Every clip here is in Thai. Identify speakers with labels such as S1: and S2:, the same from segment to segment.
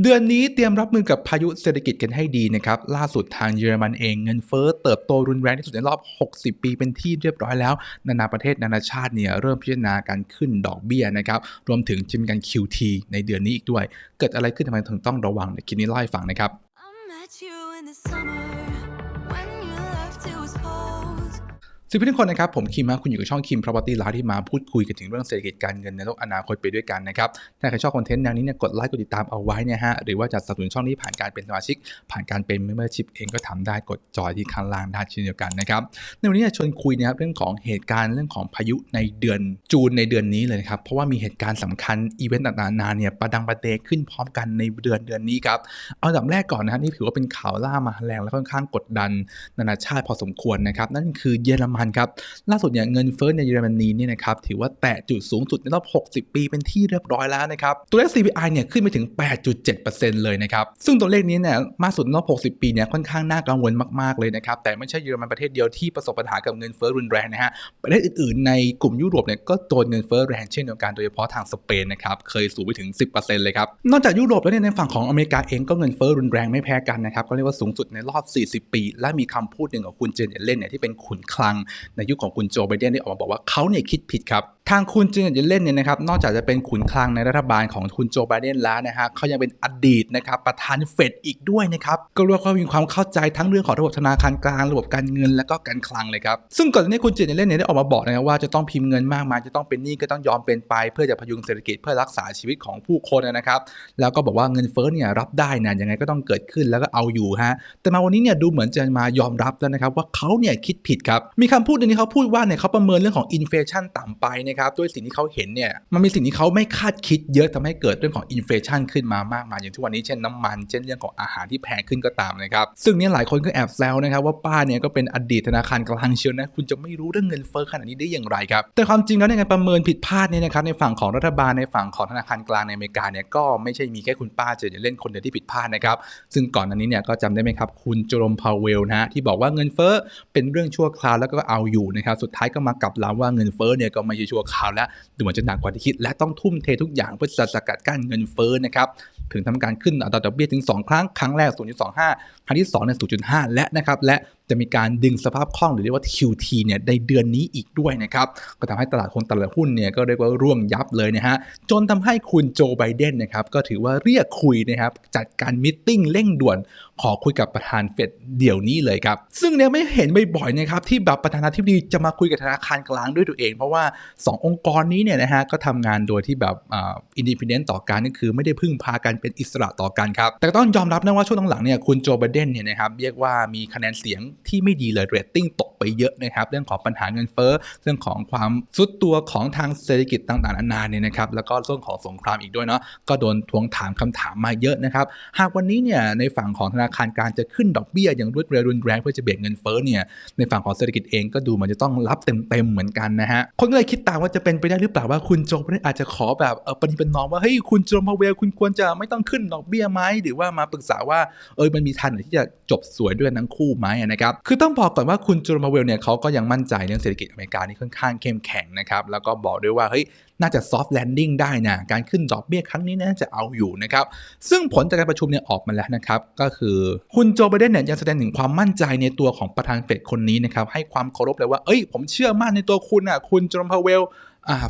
S1: เดือนนี้เตรียมรับมือกับพายุเศรษฐกิจกันให้ดีนะครับ ล่าสุดทางเยอรมันเองเงินเฟ้อเติบโตรุนแรงที่สุดในรอบ 60 ปีเป็นที่เรียบร้อยแล้ว นานาประเทศนานาชาติเนี่ยเริ่มพิจารณาการขึ้นดอกเบี้ยนะครับ รวมถึงจะมีการ QT ในเดือนนี้อีกด้วย เกิดอะไรขึ้นทำไมถึงต้องระวังในคลิปนี้เล่าให้ฟังนะครับ สวัสดีทุกคนนะครับ ผมคิมนะคุณอยู่กับช่องคิม Property Live ที่มาพูดคุยกันถึงเรื่องเศรษฐกิจการเงินในโลกอนาคตไปด้วยกันนะครับ ถ้าใครชอบคอนเทนต์แนวนี้เนี่ยกดไลค์กดติดตามเอาไว้นะฮะ หรือว่าจะสนับสนุนช่องนี้ผ่านการเป็นสมาชิก ผ่านการเป็น Membership เองก็ทำได้กดจอยที่ข้างล่างได้เช่นเดียวกันนะครับ ในวันนี้จะชวนคุยนะครับเรื่องของเหตุการณ์เรื่องของพายุในเดือนจูนในเดือนนี้เลยนะครับ เพราะว่ามีเหตุการณ์สำคัญอีเวนต์ต่างๆนานเนี่ยประดังประเดขึ้นพร้อมกันในเดือนเดือนนี้ครับ เอาดับแรกก่อนนะฮะนี่ถือว่าเป็นข่าวล่ามาแรงและค่อนข้างกดดันนานาชาติพอสมควรนะครับนั่นคือเยอรมันครับล่าสุดเนี่ยเงินเฟ้อในเยอรมนีเนี่ยนะครับถือว่าแตะจุดสูงสุดในรอบ 60 ปีเป็นที่เรียบร้อยแล้วนะครับตัวเลข CPI เนี่ยขึ้นไปถึง 8.7%เลยนะครับซึ่งตัวเลขนี้เนี่ยมากสุดในรอบ 60 ปีเนี่ยค่อนข้างน่ากังวลมากๆเลยนะครับแต่ไม่ใช่เยอรมันประเทศเดียวที่ประสบปัญหากับเงินเฟ้อรุนแรงนะฮะประเทศอื่นๆในกลุ่มยุโรปเนี่ยก็โดนเงินเฟ้อแรงเช่นเดียวกันโดยเฉพาะทางสเปนนะครับเคยสูงไปถึง 10%เลยครับนอกจากยุโรปแล้วเนี่ยในฝั่งของอเมริกาเองก็เงินเฟ้อรุนแรงไม่แพ้กันนะครับก็เรียกว่าสูงสุดในรอบ 40 ปี และมีคำพูดหนึ่งของคุณเจเนตเลนเนี่ยที่เป็นขุนคลังในยุคของคุณโจไบเดนได้ออกมาบอกว่าเขาเนี่ยคิดผิดครับทางคุณจเนตเลนเนี่ยนะครับนอกจากจะเป็นขุนคลังในรัฐบาลของคุณโจไบเดนแล้วนะฮะเขายังเป็นอดีตนะครับประธานเฟดอีกด้วยนะครับก็เรียกว่ามีความเข้าใจทั้งเรื่องของระบบธนาคารกลางระบบการเงินและก็การคลังเลยครับซึ่งก่อนหน้านี้คุณจเนตเลนเนี่ยได้ออกมาบอกนะครับว่าจะต้องพิมพ์เงินมากมายจะต้องเป็นหนี้ก็ต้องยอมเป็นไป เพื่อจะพยุงเศรษฐกิจเพื่อรักษาชีวิตของผู้คนนะครับแล้วก็บอกว่าเงินเฟ้อเนี่ยรับได้นะยังไงก็ต้องเกิดขึ้นแล้วก็เอาอยู่ฮะแต่มาวันนี้เนี่ยดูเหมือนจะมายอมรับแล้วนะครับว่าเขาเนี่ยคิดผิดครับมีคำพูดหนึงที่เขาพูดว่าเนี่ยเขาประเมินเรื่องของอินเฟชันต่ำไปนะครับด้วยสิ่งที่เขาเห็นเนี่ยมันมีสิ่งที่เขาไม่คาดคิดเยอะทำให้เกิดเรื่องของอินเฟชันขึ้นมามากมายอย่างทุกวันนี้เช่นน้ำมัน เช่นเรื่องของอาหารที่แพงขึ้นก็ตามนะครับซึ่งเนี่ยหลายคนก็แอบแซวนะครับว่าป้าเนี่ยก็เป็นอดีตธนาคารกลางเชียวนะคุณจะไม่รู้เรื่องเงินเฟ้อขนาดนี้ได้อย่างไรครับแต่ความจริงแล้วในการประเมินผิดพลาดเนี่ยนะครับในฝั่งของรัฐบาลในฝั่งของธนาคารกลางในอเมริกาเนี่ยก็ไม่ใช่มีแค่คุณป้าเจเนเล่นคนเดียวที่ผิดพลาดนะครับซึ่งก่อนหน้านี้เนี่ยก็จำได้ไหมครับคุณโจรมพาวเวลนะฮะที่บอกว่าเงินเฟ้อเป็นเรื่องชั่วคราวแล้วก็เอาอยู่นะครับสุดท้ายก็มากลับลำว่าเงินเฟ้อเนี่ยก็ไม่ใช่ชั่วคราวแล้วดูเหมือนจะหนักกว่าที่คิด และต้องทุ่มเททุกอย่างเพื่อจะสกัดกั้นเงินเฟ้อนะครับถึงทำการขึ้นอัตราดอกเบี้ยถึง 2 ครั้ง ครั้งแรก 0.25 ครั้งที่2เนี่ย0.5 และนะครับและจะมีการดึงสภาพคล่องหรือเรียกว่า QT เนี่ยในเดือนนี้อีกด้วยนะครับ ก็ทำให้ตลาดคนตลาดหุ้นเนี่ยก็เรียกว่าร่วงยับเลยนะฮะ จนทำให้คุณโจไบเดนนะครับก็ถือว่าเรียกคุยนะครับจัดการมิทติ้งเร่งด่วนขอคุยกับประธานเฟดเดี๋ยวนี้เลยครับ ซึ่งเนี่ยไม่เห็นบ่อยๆนะครับที่แบบประธานาธิบดีจะมาคุยกับธนาคารกลางด้วยตัวเอง เพราะว่า 2 องค์กรนี้เนี่ยนะฮะก็ทำงานโดยที่แบบอินดิพเดนต์ต่อกันก็คือไม่ได้พึ่งพากันเป็นอิสระต่อกันครับ แต่ต้องยอมรับนะว่าช่วงหลังๆเนี่ยคุณโจไบเดนเนี่ยนะครับเรียกว่ามีคะแนนเสียงที่ไม่ดีเลยเรตติ้งตก ไปเยอะนะครับ เรื่องของปัญหาเงินเฟ้อเรื่องของความซุดตัวของทางเศรษฐกิจต่างๆนานาเนี่ยนะครับแล้วก็เรื่องของสงครามอีกด้วยเนาะก็โดนทวงถามคำถามมาเยอะนะครับหากวันนี้เนี่ยในฝั่งของธนาคารกางจะขึ้นดอกเบี้ยอย่างรวดเร็วรุนแรงเพื่อจะเบี่ยงเงินเฟ้อเนี่ยในฝั่งของเศรษฐกิจเองก็ดูเหมันจะต้องรับเต็มๆเหมือนกันนะฮะคนก็เลยคิดตามว่าจะเป็นไปได้หรือเปล่าว่าคุณโจไบเดนอาจจะขอแบบเออปฏิบัติน้องว่าเฮ้ยคุณโจมพาเวลคุณควรจะไม่ต้องขึ้นดอกเบี้ยไหมหรือว่ามาปรึกษาว่าเออมันมีทางไหนที่จะจบสวยด้วยทั้งคู่ไหมนะครับคือต้องบอกก่อนว่าคุณโจมพาเวลเนี่ยเขาก็ยังมั่นใจเรื่องเศรษฐกิจอเมริกานี่ค่อนข้างเข้มแข็งนะครับแล้วก็บอกด้วยว่าเฮ้ยน่าจะซอฟต์แลนดิ้งได้นะการขึ้นดอกเบี้ยครั้งนี้น่าจะเอาอยู่นะครับซึ่งผลจากการประชุมเนี่ยออกมาแล้วนะครับก็คือคุณโจไบเดนเนี่ยยังแสดงถึงความมั่นใจในตัวของประธานเฟดคนนี้นะครับให้ความเคารพเลยว่าเอ้ยผมเชื่อมั่นในตัวคุณอะคุณโจมพาเวล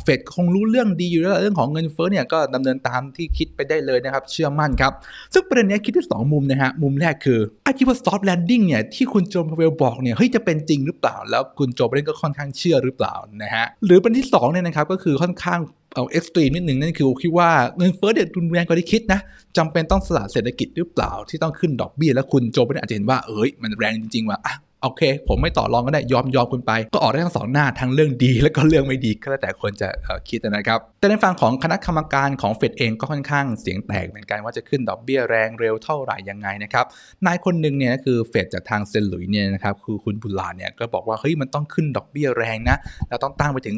S1: เฟดคงรู้เรื่องดีอยู่แล้วเรื่องของเงินเฟ้อเนี่ยก็ดำเนินตามที่คิดไปได้เลยนะครับ เชื่อมั่นครับ ซึ่งประเด็นนี้คิดได้สองมุมนะฮะ มุมแรกคือไอ้ที่ว่าซอฟต์แลนดิ้งเนี่ยที่คุณโจมพาเวลบอกเนี่ยเฮ้ยจะเป็นจริงหรือเปล่า แล้วคุณโจไบเดนก็ค่อนข้างเชื่อหรือเปล่านะฮะหรือประเด็นที่สองเนี่ยนะครับก็คือค่อนข้างเอาเอ็กซ์ตรีมนิดหนึ่งนั่นคือคิดว่าเงินเฟ้อเด็ดรุนแรงกว่าที่คิดนะจำเป็นต้องสละเศรษฐกิจหรือเปล่าที่ต้องขึ้นดอกเบี้ยแล้วคุณโจไบเดนอาจจะเห็นว่าเอ้ยมันแรงจริงๆว่ะ โอเค ผมไม่ต่อรองก็ได้ยอมยอมคุณไป ก็ออกได้ทั้งสองหน้าทั้งเรื่องดี และก็เรื่องไม่ดีก็แล้วแต่คนจะคิดนะครับ แต่ในฝั่งของคณะกรรมการของเฟดเองก็ค่อนข้างเสียงแตกเหมือนกันว่าจะขึ้นดอกเบี้ยแรงเร็วเท่าไหร่ยังไงนะครับนายคนหนึ่งเนี่ยก็คือเฟดจากทางเซนหลุยเนี่ยนะครับคือคุณบุลาเนี่ยก็บอกว่าเฮ้ยมันต้องขึ้นดอกเบี้ยแรงนะแล้วต้องตั้งไปถึง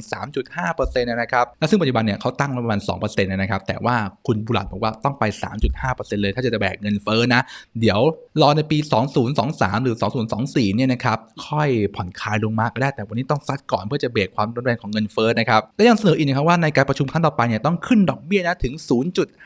S1: 3.5%นะครับแล้วซึ่งปัจจุบันเนี่ยเขาตั้งมาประมาณ2%นะครับแต่ว่าคุณบุลัดบอกว่าต้องไป 3.5%เลย ถ้าจะแบกเงินเฟ้อนะเดี๋ยวรอในปี 2023 หรือ 2024เนี่ยนะครับค่อยผ่อนคลายลงมาก็ได้แต่วันนี้ต้องซัดก่อนเพื่อจะเบรกความรุนแรงของเงินเฟ้อนะครับและยังเสนออีกนะครับว่าในการประชุมครั้งต่อไปเนี่ยต้องขึ้นดอกเบี้ยนะถึง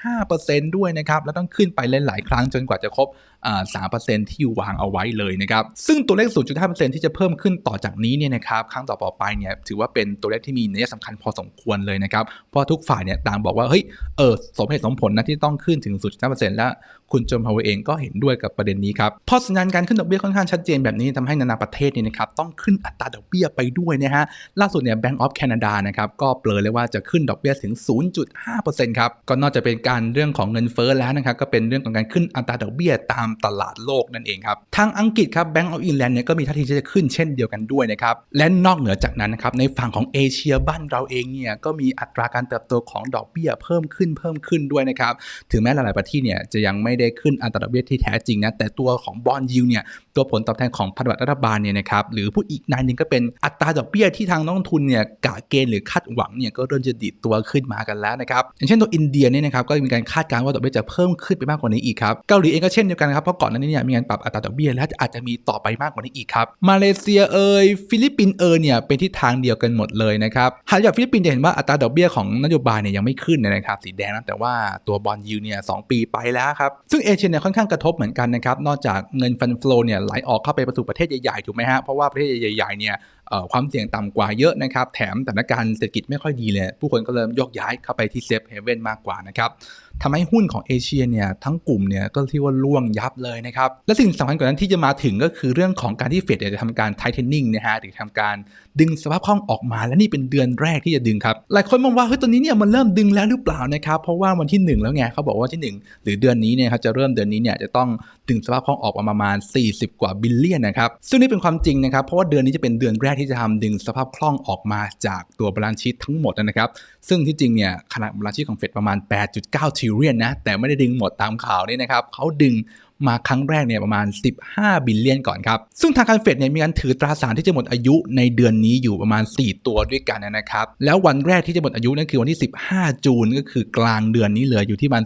S1: 0.5%ด้วยนะครับแล้วต้องขึ้นไปหลายๆครั้งจนกว่าจะครบอ่า3%ที่วางเอาไว้เลยนะครับ ซึ่งตัวเลข 0.5%ที่จะเพิ่มขึ้นต่อจากนี้เนี่ยนะครับครั้งต่อไปเนี่ยถือว่าเป็นตัวเลขที่มีนัยสำคัญพอสมควรเลยนะครับ เพราะทุกฝ่ายเนี่ยต่างบอกว่าเฮ้ยเออสมเหตุสมผลนะที่ต้องขึ้นถึง 0.5%แล้วคุณโจมพาวเวอร์เองก็เห็นด้วยกับประเด็นนี้ครับเพราะสัญญาณการขึ้นดอกเบี้ยค่อนข้างชัดเจนแบบนี้ทำให้นานาประเทศเนี่ยนะครับต้องขึ้นอัตราดอกเบี้ยไปด้วยนะฮะล่าสุดเนี่ย Bank of Canada นะครับก็เปลยเลยว่าจะขึ้นดอกเบี้ยถึง 0.5%ครับก็นอกจากเป็นการเรื่องของเงินเฟ้อแล้วนะครับก็เป็นเรื่องของการขึ้นอัตราดอกเบี้ยตามตลาดโลกนั่นเองครับทางอังกฤษครับ Bank of England เนี่ยก็มีท่าทีที่จะขึ้นเช่นเดียวกันด้วยนะครับและนอกเหนือจากนั้นนะครับในฝั่งของเอเชียบ้านเราเองเนี่ยก็มีอัตราการเติบโตของดอกเบี้ยเพิ่มขึ้นเพิ่มขึ้นด้วยนะครับถึงแม้หลาย ๆ ประเทศเนี่ยจะยังไม่ได้ขึ้นอัตราดอกเบี้ยที่แท้จริงนะแต่ตัวของบอลยิวเนี่ยตัวผลตอบแทนของพันธบัตรรัฐบาลเนี่ยนะครับหรือผู้อีกนายหนึ่งก็เป็นอัตราดอกเบี้ยที่ทางนักลงทุนเนี่ยกะเกณฑ์หรือคาดหวังเนี่ยก็เริ่มจะดีดตัวขึ้นมากันแล้วนะครับอย่างเช่นตัวอินเดียเนี่ยนะครับก็มีการคาดการณ์ว่าดอกเบี้ยจะเพิ่มขึ้นไปมากกว่านี้อีกครับเกาหลีเองก็เช่นเดียวกันครับเพราะก่อนหน้านี้เนี่ยมีการปรับอัตราดอกเบี้ยและอาจจะมีต่อไปมากกว่านี้อีกครับมาเลเซียเอยฟิลิปปินส์เอยเนี่ยเป็นทิศทางเดียวกันหมดเลยนะครับหากจากฟิลิปปินส์จะเห็นว่าอัตราดอกเบี้ยของนโยบายเนี่ยยังไม่ขึ้นนะครับสีแดงนะแต่ว่าตัวบอลยูเนี่ยสองปีไปแล้วครับซึ่งเอเชียเนี่ยค่อนข้างกระทบเหมือนกันนะครับนอกจากเงินฟันฟลอเนี่ยไหลออกเข้าไปประสู่ประเทศใหญ่ๆถูกไหมฮะเพราะว่าประเทศใหญ่ๆเนี่ยความเสี่ยงต่ำกว่าเยอะนะครับ แถมสถานการณ์เศรษฐกิจไม่ค่อยดีเลย ผู้คนก็เริ่มยกย้ายเข้าไปที่เซฟเฮเว่นมากกว่านะครับ ทำให้หุ้นของเอเชียเนี่ยทั้งกลุ่มเนี่ยก็ที่ว่าล่วงยับเลยนะครับและสิ่งสำคัญกว่านั้นที่จะมาถึงก็คือเรื่องของการที่เฟดจะทำการไทเทนนิ่งนะฮะหรือทำการดึงสภาพคล่องออกมา และนี่เป็นเดือนแรกที่จะดึงครับหลายคนมองว่าเฮ้ยตอนนี้เนี่ยมันเริ่มดึงแล้วหรือเปล่านะครับเพราะว่าวันที่ 1 แล้วไงเขาบอกว่าวันที่ 1 หรือเดือนนี้เนี่ยครับจะเริ่มเดือนนี้เนี่ยจะต้อง ดึงสภาพคล่องออกมาประมาณ 40 กว่าบิลเลียนนะครับซึ่งนี่เป็นความจริงนะครับเพราะว่าเดือนนี้จะเป็นเดือนแรกที่จะทำดึงสภาพคล่องออกมาจากตัวบาลานซ์ชีตทั้งหมดนะครับซึ่งที่จริงเนี่ยขนาดบาลานซ์ชีตของเฟดประมาณ 8.9 ทริลเลียนนะแต่ไม่ได้ดึงหมดตามข่าวนี่นะครับเขาดึง มาครั้งแรกเนี่ยประมาณ 15 บิลเลียนก่อนครับ ซึ่งทางการเฟดเนี่ยมีการถือตราสารที่จะหมดอายุในเดือนนี้อยู่ประมาณ 4 ตัวด้วยกันนะครับ แล้ววันแรกที่จะหมดอายุนั่นคือวันที่ 15 จูนก็คือกลางเดือนนี้เหลยออยู่ที่ประมาณ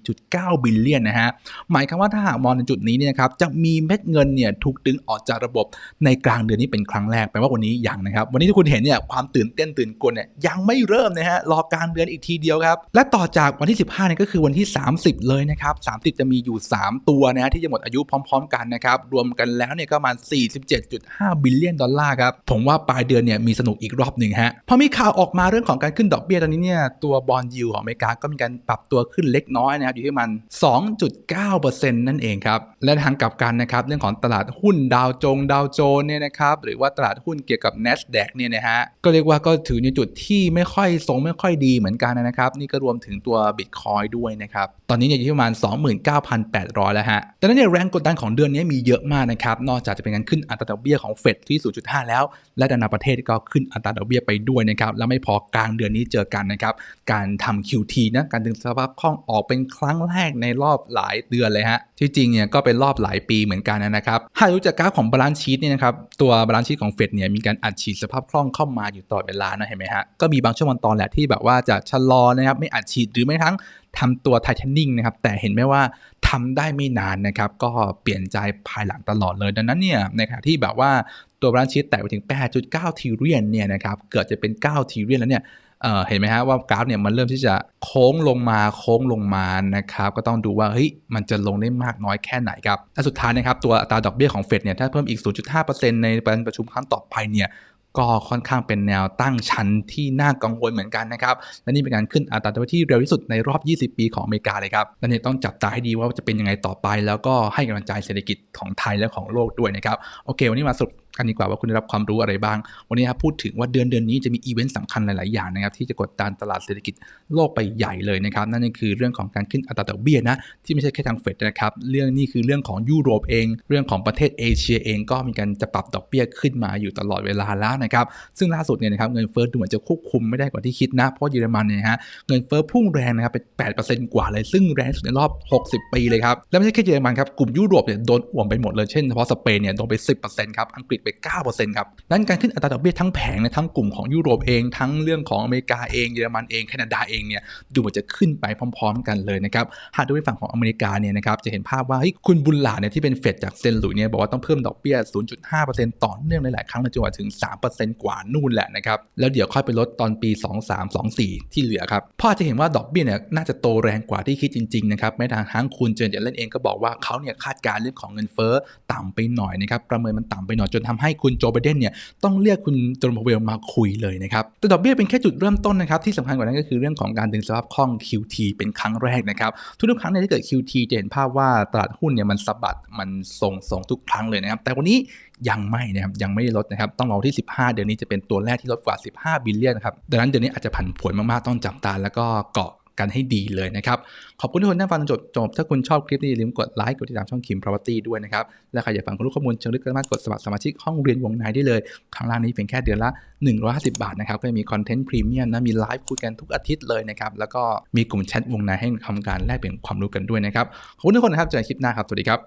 S1: 14.9 บิลเลียนนะฮะ หมายความว่าถ้าหากมองในจุดนี้เนี่ยนะครับจะมีเม็ดเงินเนี่ยถูกดึงออกจากระบบในกลางเดือนนี้เป็นครั้งแรกแปลว่าวันนี้ยังนะครับ วันนี้ที่คุณเห็นเนี่ยความตื่นเต้นตื่นกลัวเนี่ยยังไม่เริ่มนะฮะรอกลางเดือนอีกทีเดียวครับและต่อจากวันที่ 15เนี่ยก็คือวันที่ 30 เลยนะครับ30 จะมีอยู่ 3 ตัวนะฮะที่จะหมดอายุพร้อม ๆ กันนะครับ รวมกันแล้วเนี่ยก็ประมาณ 47.5 บิลเลียนดอลลาร์ครับ ผมว่าปลายเดือนเนี่ยมีสนุกอีกรอบหนึ่งฮะ พอมีข่าวออกมาเรื่องของการขึ้นดอกเบี้ยตอนนี้เนี่ยตัวบอลยูของอเมริกาก็มีการปรับตัวขึ้นเล็กน้อยนะครับอยู่ที่มัน 2.9%นั่นเองครับ และทางกลับกันนะครับเรื่องของตลาดหุ้นดาวจงดาวโจนส์เนี่ยนะครับหรือว่าตลาดหุ้นเกี่ยวกับ NASDAQ เนี่ยนะฮะก็เรียกว่าก็ถือในจุดที่ไม่ค่อยทรงไม่ค่อยดีเหมือนกันนะครับ นี่ก็รวมถึงตัว Bitcoin ด้วยนะครับ ตอนนี้อยู่ที่ประมาณ 29,800 แล้วฮะดังนั้นเนี่ยแรงกดดันของเดือนนี้มีเยอะมากนะครับ นอกจากจะเป็นการขึ้นอัตราดอกเบี้ยของเฟดที่ 0.5 แล้ว และนานาประเทศก็ขึ้นอัตราดอกเบี้ยไปด้วยนะครับ แล้วไม่พอกลางเดือนนี้เจอกันนะครับ การทำ QT นะการดึงสภาพคล่องออกเป็นครั้งแรกในรอบหลายเดือนเลยฮะ ที่จริงเนี่ยก็เป็นรอบหลายปีเหมือนกันนะครับหากดูจากกราฟของบาลานซ์ชีตเนี่ยนะครับ ตัวบาลานซ์ชีตของเฟดเนี่ยมีการอัดฉีดสภาพคล่องเข้ามาอยู่ตลอดเวลานะเห็นไหมฮะ ก็มีบางช่วงบางตอนแหละที่แบบว่าจะชะลอนะครับไม่อัดฉีดหรือไม่ทั้งทำตัวไทเทนนิ่งนะครับแต่เห็นไหมว่า ทำได้ไม่นานนะครับ ก็เปลี่ยนใจภายหลังตลอดเลย ดังนั้นเนี่ยในขณะที่แบบว่าตัวบาลานชีตแตะไปถึง 8.9 ทีเรียนเนี่ยนะครับเกิดจะเป็น 9 ทีเรียนแล้วเนี่ยเเห็นไหมฮะว่ากราฟเนี่ยมันเริ่มที่จะโค้งลงมาโค้งลงมานะครับก็ต้องดูว่าเฮ้ยมันจะลงได้มากน้อยแค่ไหนครับและสุดท้ายนะครับตัวอัตราดอกเบี้ยของเฟดเนี่ยถ้าเพิ่มอีก 0.5%ในการประชุมครั้งต่อไปเนี่ย ก็ค่อนข้างเป็นแนวตั้งชั้นที่น่ากังวลเหมือนกันนะครับ และนี่เป็นการขึ้นอัตราดอกเบี้ยที่เร็วที่สุดในรอบ 20 ปีของอเมริกาเลยครับและเนี่ยต้องจับตาให้ดีว่าจะเป็นยังไงต่อไป แล้วก็ให้กำลังใจเศรษฐกิจของไทยและของโลกด้วยนะครับ โอเค วันนี้มาสรุป กันดีกว่าว่าคุณได้รับความรู้อะไรบ้าง วันนี้ครับพูดถึงว่าเดือนเดือนนี้จะมีอีเวนต์สำคัญหลาย ๆ อย่างนะครับที่จะกดดันตลาดเศรษฐกิจโลกไปใหญ่เลยนะครับ นั่นก็คือเรื่องของการขึ้นอัตราดอกเบี้ยนะที่ไม่ใช่แค่ทางเฟดนะครับเรื่องนี้คือเรื่องของยุโรปเอง เรื่องของประเทศเอเชียเองก็มีการจะปรับดอกเบี้ยขึ้นมาอยู่ตลอดเวลาแล้วนะครับซึ่งล่าสุดเนี่ยนะครับเงินเฟ้อดูเหมือนจะควบคุมไม่ได้กว่าที่คิดนะเพราะเยอรมันเนี่ยฮะเงินเฟ้อพุ่งแรงนะครับเป็น8%กว่าเลยซึ่งแรงสุดในรอบ 60 ปีเลยครับและไม่ใช่แค่เยอรมันครับกลุ่มยุโรปเนี่ยโดนอ่วมไปหมดเลยเช่นเฉพาะสเปนเนี่ยโดนไป 10%ครับอังกฤษไป 9%ครับ นั้นการขึ้นอัตราดอกเบี้ยทั้งแผงเนี่ยทั้งกลุ่มของยุโรปเอง ทั้งเรื่องของอเมริกาเอง เยอรมันเอง แคนาดาเองเนี่ย ดูเหมือนจะขึ้นไปพร้อม ๆ กันเลยนะครับ หากดูในฝั่งของอเมริกาเนี่ยนะครับ จะเห็นภาพว่าคุณบุญหลาเนี่ยที่เป็นเฟดจากเซนต์หลุยเนี่ยบอกว่าต้องเพิ่มดอกเบี้ย 0.5%ต่อเนื่องหลายๆครั้งจนกว่าถึง 3%กว่านู่นแหละนะครับ แล้วเดี๋ยวค่อยไปลดตอนปี 23-24 ที่เหลือครับพ่อจะเห็นว่าดอกเบี้ยเนี่ยน่าจะโตแรงกว่าที่คิดจริงๆนะครับแม้ทางทั้งคุณเจนเจเลนเองก็บอกว่าเขาเนี่ยคาดการณ์เรื่องของเงินเฟ้อต่ำไปหน่อยนะครับประเมินมันต่ำไปหน่อยจนททำให้คุณโจไบเดนเนี่ยต้องเรียกคุณโจมพาวเวลมาคุยเลยนะครับแต่ดอกเบี้ยเป็นแค่จุดเริ่มต้นนะครับที่สำคัญกว่านั้นก็คือเรื่องของการดึงสภาพคล่อง QT เป็นครั้งแรกนะครับทุกๆครั้งเนี่ยที่เกิด QT จะเห็นภาพว่าตลาดหุ้นเนี่ยมันสะบัดมันทรงทรงทุกครั้งเลยนะครับแต่วันนี้ยังไม่นะครับยังไม่ได้ลดนะครับต้องรอที่ 15 เดือนนี้จะเป็นตัวแรกที่ลดกว่า 15 บิลเลียนครับดังนั้นเดือนนี้อาจจะผันผวนมากๆต้องจับตาแล้วก็เกาะ กันให้ดีเลยนะครับ ขอบคุณทุกคนที่ฟังจนจบจบ ถ้าคุณชอบคลิปนี้อย่าลืมกดไลค์กดติดตามช่องคิม property ด้วยนะครับ และใครอยากฟังข้อมูลเชิงลึกก็สามารถกดสมัครสมาชิกห้องเรียนวงในได้เลยข้างล่างนี้เพียงแค่เดือนละ 150 บาทนะครับ ก็จะมีคอนเทนต์พรีเมียมนะ มีไลฟ์คุยกันทุกอาทิตย์เลยนะครับ แล้วก็มีกลุ่มแชทวงในให้ทำการแลกเปลี่ยนความรู้กันด้วยนะครับ ขอบคุณทุกคนนะครับ เจอกันคลิปหน้าครับ สวัสดีครับ